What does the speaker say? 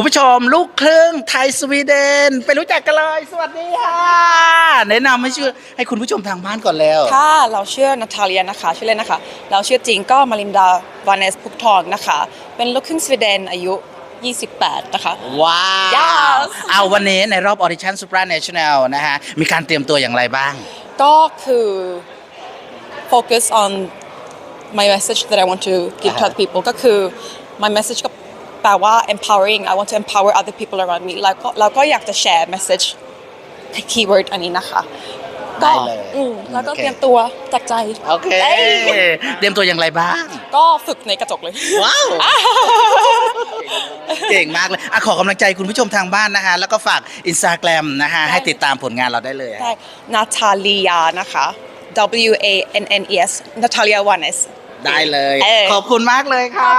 คุณผู้ชมลูกครึ่งไทยสวีเดน ไปรู้จักกันเลย สวัสดีค่ะแนะนำให้ชื่อให้คุณผู้ชมทางบ้านก่อนแล้ว ค่ะเราชื่อนาตาเลียนะคะชื่อเล่นนะคะ เราชื่อจริงก็มารินดาวานเนสพุกทองนะคะ เป็นลูกครึ่งสวีเดนอายุ 28 นะคะ ว้าว Yes เอาวันนี้ในรอบ Audition Supranational นะฮะ มีการเตรียมตัวอย่างไรบ้าง ก็คือ focus on my message that I want to give to other people ก็คือ my message ก็แปลว่า empowering I want to empower other people around me แล้วก็เราก็อยากจะ share message keyword อันนี้นะคะ ก็ได้เลยอืมแล้วก็โอเค เตรียมตัวจากใจ โอเคอ้ย เตรียมตัวอย่างไรบ้าง ก็ฝึกในกระจกเลย ว้าว เก่งมากเลยอะขอกำลังใจคุณผู้ชมทางบ้านนะฮะแล้วก็ฝาก Instagram นะฮะให้ติดตามผลงานเราได้เลยได้นาตาเลียนะคะ W A N N E S นาตาเลียวานเนสได้เลย เออขอบคุณมากเลยค่ะ